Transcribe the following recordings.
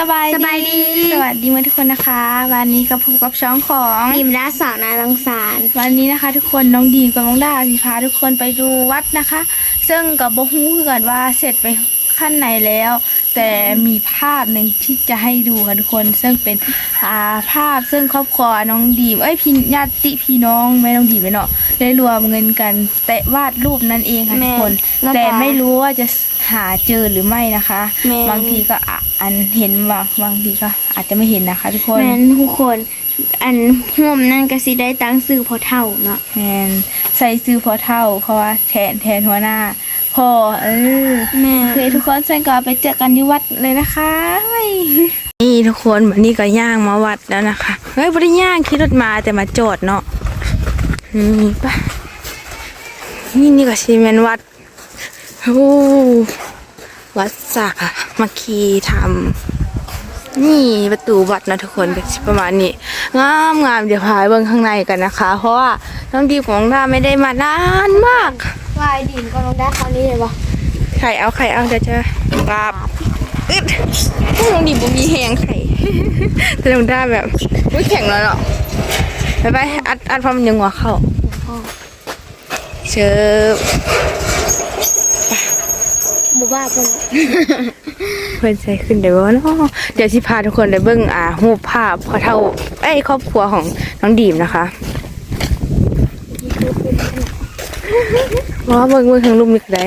สบายสบายดี สวัสดีมาทุกคนนะคะ วันนี้กับพบกับช่องของทีมรัสสาวนาลังสารวันนี้นะคะ ทุกคนน้องดีกับน้องดาสิพาทุกคนไปดูวัดนะคะ ซึ่งกับบฮู้คือกันว่าเสร็จไปขั้นไหนแล้ว แต่มีภาพหนึ่งที่จะให้ดูค่ะทุกคน ซึ่งเป็นอ่าภาพซึ่งครอบครัวน้องดีมเอ้ยพี่ญาติพี่น้องแม่น้องดีมไปเนาะได้รวมเงินกันแต่วาดรูปนั่นเองค่ะทุกคนล้วก็แต่ไม่รู้ว่าจะหาเจอหรือไม่นะคะแม่บางทีก็อะ อันเห็นบางบางทีก็อาจจะไม่เห็นนะคะ ทุกคนแมนทุกคน อันห่วมนั่นก็สิได้ตั้งซื้อพอเท่าเนาะแมนใส่ซื้อพอเท่า เพราะว่าแทนแทนหัวหน้าพ่อเออแม่โอเคทุกคนเส้นก็ไปเจอกันที่วัดเลยนะคะเฮ้ยนี่ทุกคนวันนี้ก็ย่างมาวัดแล้วนะคะเฮ้ยไม่ได้ย่างขี่รถมาแต่มาจอดเนาะนี่ปะนี่นี่ก็ซีเมนวัดโอ้ วัดสักอะมาคีทำนี่ประตูวัดนะทุกคนก็สิประมาณนี้งามงามเดี๋ยวพาไปเบิ่งข้างในกันนะคะ เพราะว่าน้องดีของน้องดาไม่ได้มานานมากวายดินก็ลงได้คราวนี้เลยปะไข่เอาไข่เอาเดี๋ยวจะกราบอึดพวกน้องดิบมีแหงไข่แต่น้องด้าแบบอุ้ยแข็งแล้วเนาะไปไปอัดอัดพร้อมนยังหัวเข้าเชิญ หมู่าเพิ่นเพื่อนใส่ขึ้นเดี๋ยวเนาะเดี๋ยวสิพาทุกคนไปเบิ่งอ่ารูปภาพพอเท่าไอ้ยครอบครัวของน้องดีมนะคะว่าเบิ่งเบิ่งทางรูปนี้ก็ได้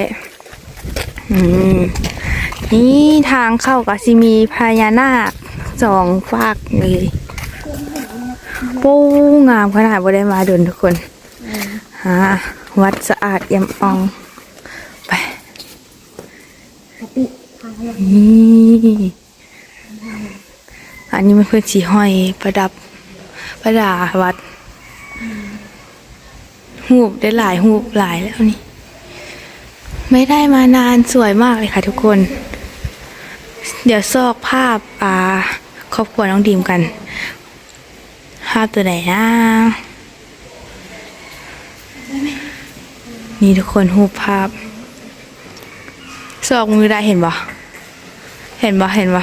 อืมนี่ทางเข้ากับซีมีพญานาคสองฝากเลยปูงามขนาดบ่ได้มาเดินทุกคนฮะวัดสะอาดเอี่ยมอ่อง ไป นี่อันนี้มันเพื่อนสีห้อยประดับประดาวัดหูบได้หลายหูบหลายแล้วนี่ ไม่ได้มานานสวยมากเลยค่ะทุกคน เดี๋ยวซอกภาพอ่าครอบครัวน้องดีมกัน ภาพตัวไหนนะนี่ทุกคนหูปภาพ ซอกมือได้เห็นบ่ เห็นบ่เห็นบ่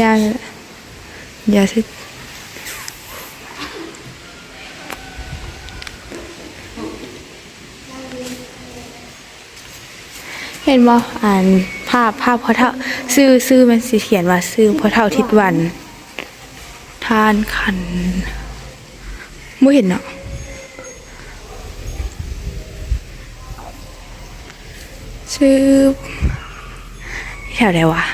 ยากย่าสิเห็นบ่อ่านภาพภาพพอเท่าซื้อซื้อมันสิเขียนว่าซื้อพอเท่าทิศวันทานขันบ่เห็นเนาะชื่อ วไหนวะ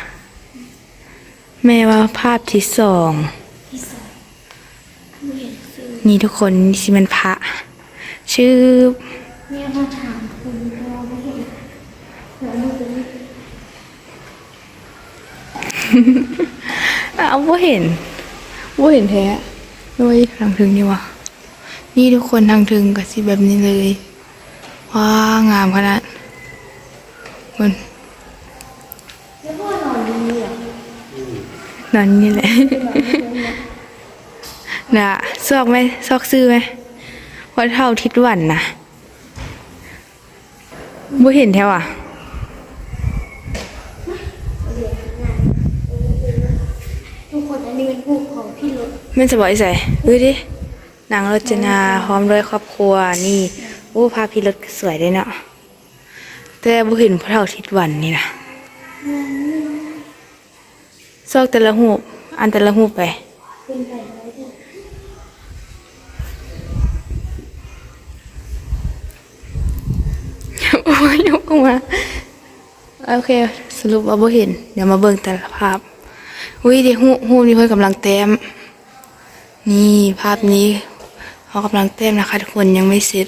แม่ว่าภาพที่สอง นี่ทุกคนนี่สิมันพระ ชื่อเนี่มาถามคุณเราไม่เห็นเอาว่าเห็นว่าเห็นแท้โอ้ยทางถึงนี่วะนี่ทุกคนทางถึงก็สิแบบนี้เลย ว้างามขนาดมัน แล้วพ่อนอนดีเหรอน อนนี่แหละน่ะซอกไหมซอกซื้อไหมวัดเท่าทิศวันนะบ่เห็นแท้ว่ะทุกคนอันนี้เป็นผู้ของพี่รถแม่นจะบอกไอ้ใส่ดูดินางรจนาพร้อมด้วยครอบครัวนี่โอ้พาพี่รถสวยเลยเนาะแต่บ่เห็นพระเท่าทิศวันนี่นะ ซอกแต่ละหูปอันแต่ละหูปไปเป็นไปได้เถอะโอ้ยยกออกมาโอเค สรุปว่าบ่เห็น เดี๋ยวมาเบิ่งแต่ละภาพอุ้ยเดี๋ยวหูหูนี่เพิ่นกำลังแต้มนี่ภาพนี้เขากำลังแต้มนะคะทุกคนยังไม่เสร็จ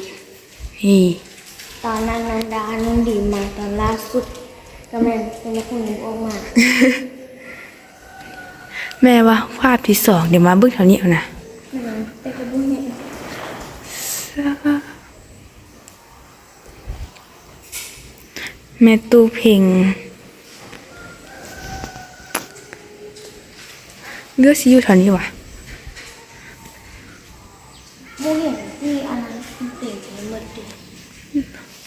นี่ตอนนั้นนันดาน้องดีมมาตอนล่าสุดก็แม่นเป็นคนหนึ่งออกมา แม่ว่าภาพที่สองเดี๋ยวมาเบิ่งแถวนี้เอานะแต่ก็บุ้งเนี่ยแม่ตู้เพลงเลือกซิอยู่แถวนี้วะบุ้งเห็นที่อันนั้นเต็มไปหมดเลย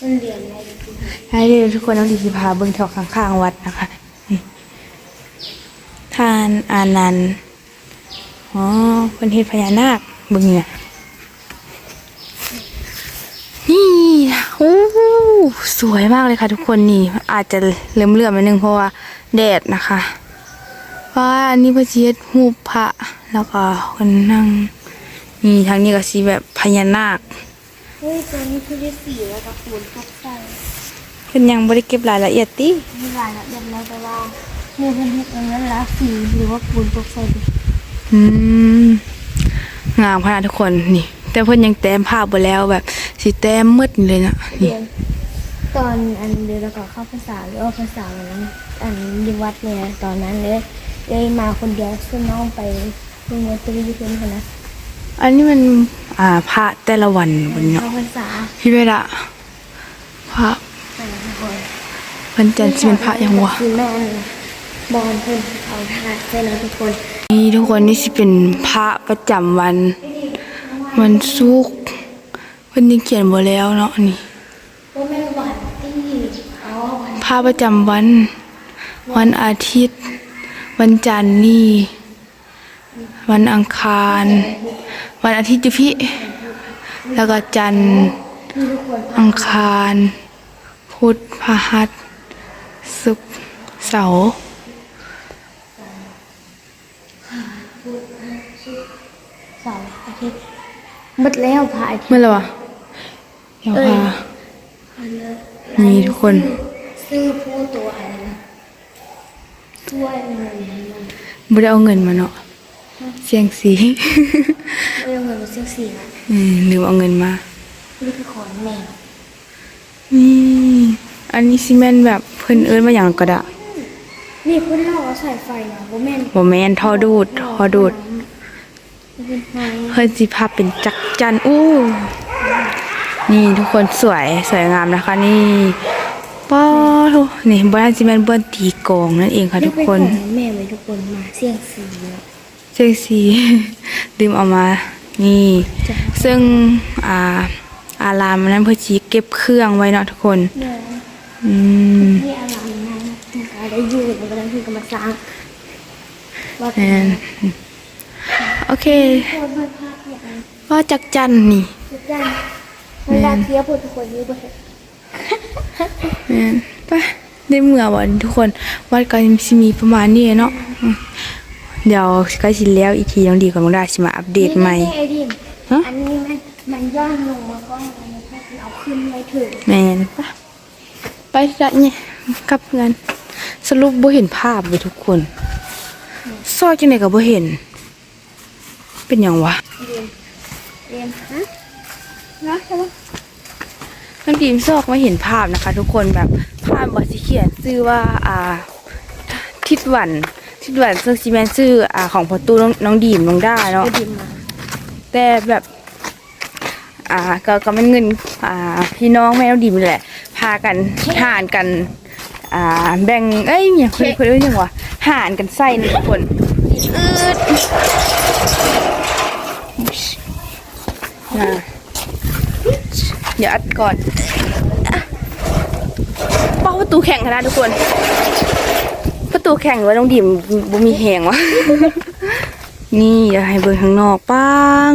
มันเรียนอะไรอยู่ให้เดี๋ยวทุกคนต้องดีสิพาเบิ่งแถวข้างๆวัดนะคะนี่ทานอานันต์อ๋อเป็นเฮ็ดพญานาคเบึงเนี่ยนี่โอ้สวยมากเลยค่ะทุกคนนี่ อาจจะเลื่อมเลื่อมๆไปนึงเพราะว่าแดดนะคะว่าอันนี้พระเจียดหูปพระแล้วก็คนนั่งนี่ทางนี้ก็สีแบบพญานาคเฮ้ยตัวนี้คือได้สีแล้วก็ปูนตกใส่เพิ่นยังบ่ได้เก็บรายละเอียดติมีหลายระดับแล้วแต่ว่า มีเพิ่นเฮ็ดอันนั้นละสีหรือว่าปูนตกใส่ดิอืมงามขนาดทุกคนนี่ แต่เพิ่นยังแต้มภาพบ่แล้วแบบ สิแต้มมืดเลยนะนี่ เรียนตอนอันเดียวเราก็เข้าภาษาหรือว่าภาษาวันนั้นอันอยิวัดเนี่ยตอนนั้นเลยเลยมาคนเดียวซึ่งน้องไปโรงเรียนตรีเพื่อนคนนะอันนี้มัน อ่าพระแต่ละวันบนเนาะเข้าภาษาพี่เวลาพระแต่ละคนเพิ่นจันทร์สิเป็นพระหยังวะ คือแม่น บอลเพิ่นเอาทาใช่นะทุกคน นี่ทุกคนนี่สิเป็นพระประจำวัน วันศุกร์เพิ่นยังเขียนบ่แล้วเนาะนี่พระประจำวัน วันอาทิตย์ วันจันทร์นี่ วันอังคาร วันอาทิตย์จุพี่แล้วก็จันทร์อังคาร พุธพฤหัสศุกร์เสาร์ เสาร์อาทิตย์ หมดแล้วพระอาทิตย์เมื่อไหร่วะเดี๋ยวพามีทุกคน ซื้อผู้ตัวอะไรนะช่วยเงินมันไม่ได้เอาเงินมาเนาะเสียงสีไม่เอาเงินมาซื้อสีนะอืมลืมเอาเงินมานี่คือของแม่นี่อันนี้ซีเมนต์แบบเพิ่นเอิ้นมาอย่างก็ได้นี่เพิ่นเล่าเอาใส่ไฟนะบ่แม่นบ่แม่นท่อดูดท่อดูด เป็นไฟเพิ่นสิภาพเป็นจักรจันทร์อู้นี่ทุกคนสวยสวยงามนะคะนี่ป้อทุกนี่บ้านซีเมนต์เบิ้นตีกลองนั่นเองค่ะทุกคนนี่เป็นของแม่ไว้ทุกคนมาเสี่ยงสีเนาะเซ็กซี่ดื่มเออกมา นี่ ซึ่งอ่าอารามนั้นเพื่อชี้เก็บเครื่องไว้เนาะทุกคนเนาะอืมนี่อะไรนะมันก็ได้อยู่มันก็ได้คือกำมาสร้างว่าแม่น โอเคโคตรไม่พลาดอย่างนั้นว่าจักจันนี่ทุกอย่างเวลาเที่ยวพูดทุกคนนี้บ่เห็นแม่นไปได้เมื่อวันทุกคนวัดก็สิมีประมาณนี้เนาะอืมเดี๋ยวใกล้สิแล้วอีกทีน้องดีกับน้องดาสิมาอัปเดตใหม่นี่ไอ้ดิมฮะอันนี้มันมันย่อนลงมาก็มันเอาขึ้นไม่ถึงแม่นปะไปจะเนี่ยกลับกันสรุปบ่เห็นภาพเลยทุกคนซอยจังไดก็บ่เห็น เป็นหยังวะเรียนเรียนฮะนะใช่ปะน้องดีมซอกไม่เห็นภาพนะคะ ทุกคนแบบภาพบอสิเขียนชื่อว่าอ่าทิดหวันทิดหวันซึ่งซีแมนชื่ออ่าของพอตู้น้องน้องดีมน้องด้าเนาะไอ้ดิมมาแต่แบบอ่าก็ก็เป็นเงินอ่าพี่น้องแม่น้องดีมนี่แหละ พากันหารกันอ่าแบ่งเอ้ยเนี่ยคนคนเอ้ยยังวะหารกันใส่นี่ทุกคนอืดอ่า เดี๋ยวอัดก่อนอะเป้าประตูแข่งขนาดทุกคน ประตูแข่งหรือว่าน้องดีมบ่มีแหงวะ นี่เดี๋ยวให้เบิ่งข้างนอกป้า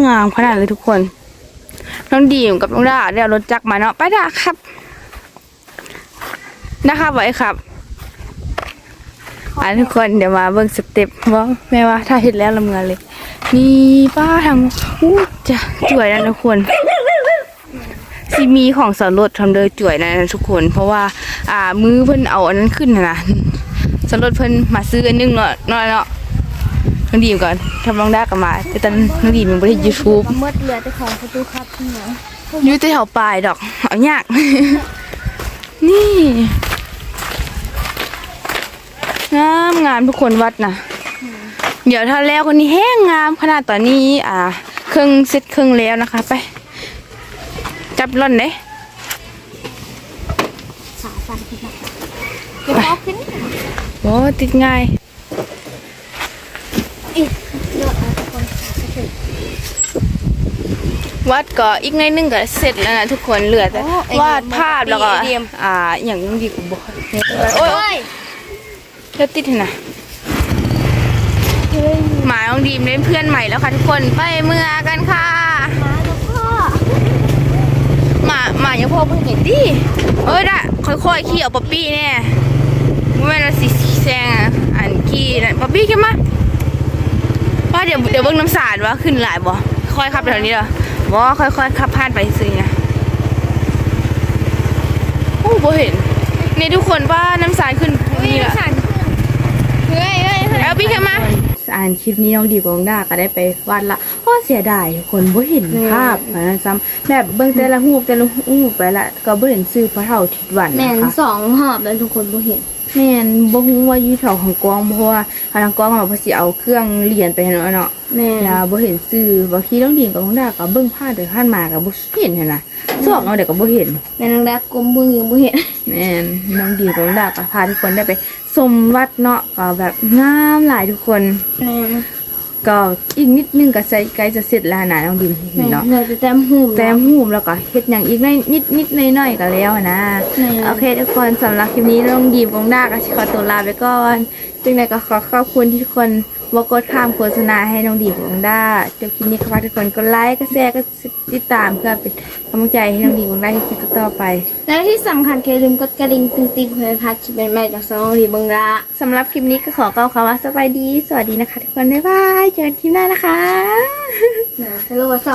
งามขนาดเลยทุกคน น้องดีมกับน้องดาได้เอารถจักรมาเนาะ ไปดาครับ นะครับไว้ครับ อันทุกคนเดี๋ยวมาเบิ่งสเต็ปว่าแม่ว่าถ้าเห็นแล้วละเมือเลยนี่ป้าทางอู้จะจ่วยนะทุกคนซีมีของสารรถทำเลยจ่วยนะทุกคน เพราะว่า อ่ามือเพิ่นเอาอันนั้นขึ้นนะนะสารรถเพิ่นมาซื้ออันนึงเนาะเนาะเนาะน้องดีมก่อนทำน้องด้ากันมาแต่ตอนน้องดีมยังไม่ได้ยูทูบก็มืดเหลือแต่ของประตูครับพี่น้องอยู่ที่แถวปลายดอกเอายาก นี่ งามงามทุกคนวัดนะเดี๋ยวถ้าแล้วคนนี้แห้งงามขนาดตอนนี้ อ่า เครื่องเสร็จเครื่องแล้วนะคะ ไป จับร่อนเด้สาฟันพี่น้องเดี๋ยวเอาขึ้นโอ้ติดง่ายอีกเดี๋ยวเอาทุกคนขาก็ถึงวัดก็อีกในอยนึงก็เสร็จแล้วนะทุกคนเหลือแต่โอ้ไอ้วาดภาพแล้วก็ไอเดียมอ่าอย่างดีกว่าบอกโอ้ย โอ้ยโอ้ยเดี๋ยวติดให้นะฮ้ยหมาน้องดีมเล่นเพื่อนใหม่แล้วค่ะทุกคนไปเมื่อกันค่ะมาแล้วพ่อหมาหมาอย่าพ่อเพิ่งเห็นดิเอ้ยด่ะค่อยๆขี่เอาป๊อปปี้แน่ไม่ละสิแซงอะอันขี่นั่นป๊อปปี้ขึ้นมาว่าเดี๋ยวเดี๋ยวเบิ้งน้ำสาดว่าขึ้นหลายบ่ค่อยขับแถวนี้เหรอบ่ค่อยๆขับผ่านไปซื้อนะโอ้บ่เห็นนี่ทุกคนว่าน้ำสาดขึ้นนี่แหละ เฮ้ยเฮ้ยเอาพี่ขึ้นมาอ่านคลิปนี้น้องดีกว่าน้องดาก็ได้ไปวาดละโอ้เสียดายทุกคนบ่เห็นภาพอันนั้นซ้ำแบบเบิ่งแต่ละรูปแต่ละรูปไปละ ก็บ่เห็นชื่อพระเฒ่าทิดวันแม่นะนคะ สองหอบแล้วทุกคนบ่เห็น แม่นบ่ฮู้ว่าอยู่แถวของกองเพราะว่าทางกองเขาเพิ่นสิเอาเครื่องเรียนไปให้เนาะเนาะแม่แล้วบ่เห็นชื่อบางทีน้องดีกับน้องดาก็เบิ่งผ่านไปผ่านมาก็บ่เห็นหั่นน่ะสอกเอาเดี๋ยวก็บ่เห็นแม่นางดักกลมเบิ่งยังบ่เห็นแม่นน้องดีกับน้องดาก็พาทุกคนได้ไปชมวัดเนาะก็แบบงามหลายทุกคนแม่น ก็อีกนิดนึงก็ใส่ใกล้จะเสร็จแล้วนะน้องดิมแม่นเนาะเราจะแต้มหูมแต้มหูมแล้วก็เฮ็ดอย่างอีกนิดนิดนิดหน่อยๆก็แล้วนะแม่โอเคทุกคนสำหรับคลิปนี้น้องดีมกองดาก็ขอตัวลาไปก่อนจึงไหนก็ขอขอบคุณที่ทุกคน บ่กดข้ามโฆษณาให้น้องดีมกองดาเดี๋ยวคลิปนี้ขอฝากทุกคนกดไลค์กดแชร์กดติดตามเพื่อเป็นกำลังใจให้น้องดีมกองดาที่คลิปต่อไป และที่สำคัญคือลืมกดกระดิ่งติ๊งๆเพื่อพลาดคลิปใหม่ๆจากสองรีบังระสำหรับคลิปนี้ก็ขอกล่าวคำว่าสบายดี สวัสดีนะคะทุกคนบ๊ายบายเจอกันคลิปหน้านะคะนะฮัลโหลส